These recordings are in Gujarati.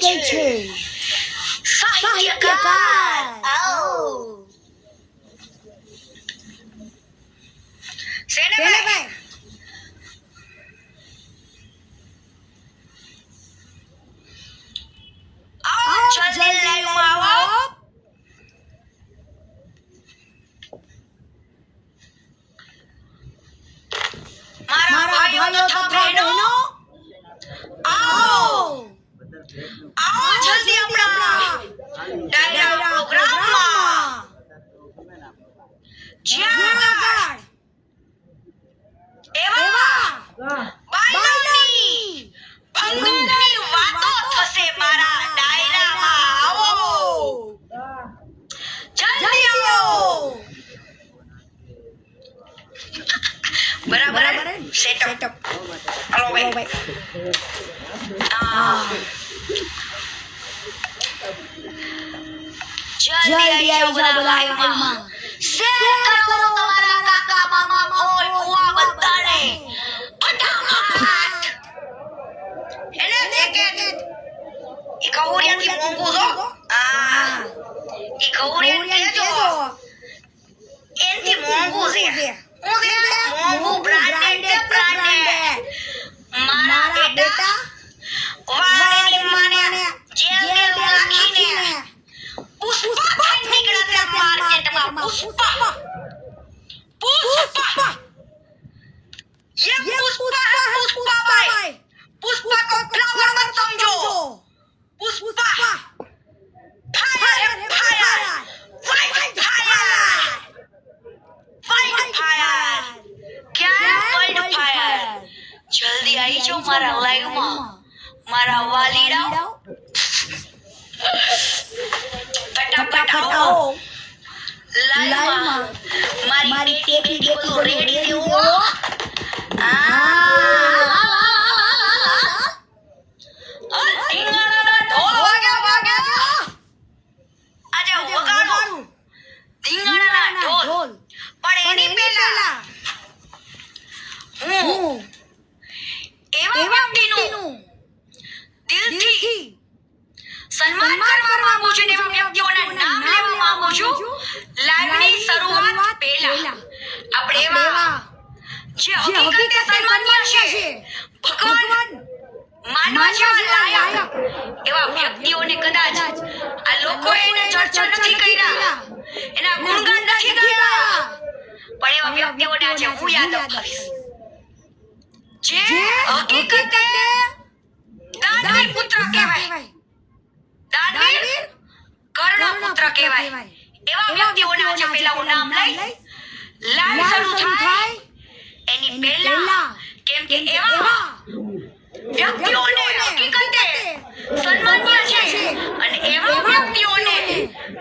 Day two. Fight, Fight God. God. Oh. oh. જ્યાં એવા બાયલાની ભંગની વાતો થશે મારા ડાયરામાં. આવો. જલ્દી આવો. બરાબર સેટઅપ હલો ભાઈ. જલ્દી આવી જાઓ બધા Share karo wala ka ka mama mo oi uwa bantare. Ah. Ikaw uri ati zo. Enti mongu zo. Fire क्या है वाइट फायर જલ્દી આવી જાઓ મારા લાઈવમાં મારા વાલીડાઓ ફટાફટ આવો લાઈવમાં મારી ટેટી બેટી બધું રેડી છે એની હું એવા વ્યક્તિનું દિલથી સન્માન કરવા માંગુ છું એવા વ્યક્તિઓના નામ લેવા માંગુ છું. લાઈવની શરૂઆત પહેલા. આપણે એવા જે હકીકતે સન્માનીય છે. ભગવાન માનવા જેવા લાયક એવા વ્યક્તિઓને કદાચ આ લોકો એને ચર્ચા નથી કર્યા એના ગુણગાન નથી ગાયા પણ એવા વ્યક્તિઓને આજે હું યાદ કરીશ જે હકીકતે દાનવીર પુત્ર કહેવાય. દાનવીર કર્ણ પુત્ર કહેવાય. એવા વ્યક્તિઓને આજે પહેલા હું નામ લઈશ લાઈવ શરૂ થાય. એની પહેલા કેમ કે એવા વ્યક્તિઓને હકીકતે સન્માનીય છે. અને એવા વ્યક્તિઓને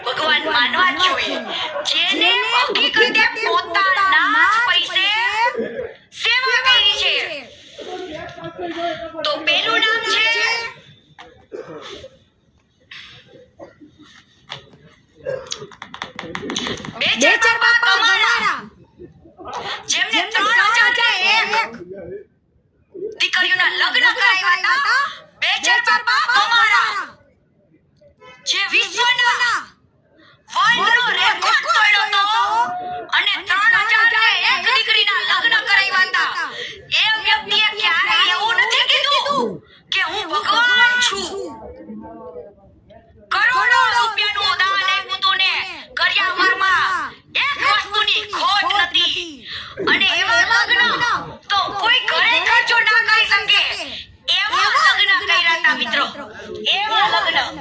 ભગવાન માનવા જોઈએ. જેને હકીકતે પોતાના જ પૈસે સેવા કરી છે તો પેલું નામ છે? બે ચાર જેમને ત્રણ હજાર એક દીકરીઓના લગ્ન કરાવ્યા હતા. બે ચાર બાપા અમારા જે વિશ્વના વર્લ્ડનો રેકોર્ડ તોડ્યો હતો. અને ત્રણ હજાર ને એક દીકરીના લગ્ન કરાવ્યા હતા એ વ્યક્તિએ ક્યારેય એવું નથી કીધું કે હું ભગવાન છું કરોડો રૂપિયાનું દાન આપ્યું તું ને કરિયાવરમાં એક વસ્તુની ખોટ નથી અને એવા લગ્ન તો કોઈ ઘરે ખર્ચો ના કરી શકે એવા લગ્ન હતા મિત્રો. એવા લગ્ન.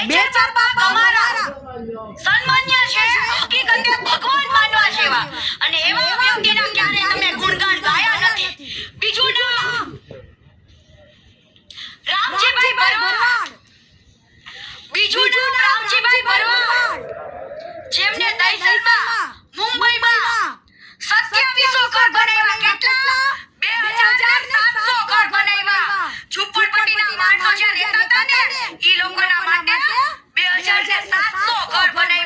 બે ચાર બાપ અમારા સન્માન્ય છે હકીકતે ભગવાન માનવા જેવા અને એવા વ્યક્તિના ક્યારે તમે ગુણગાન ગાયા નથી બીજું નામ રામજીભાઈ ભરવાડ બીજું નામ રામજીભાઈ ભરવાડ જેમને દહીસરમાં મુંબઈમાં સત્યાવીસો ઘર બનાવ્યા કેટલા બે હજાર સાતસો ઘર બનાવ્યા માણસો જ્યાં રહેતા હતા ને એ લોકોના માટે બે હજાર સાતસો ઘર બનાવ્યા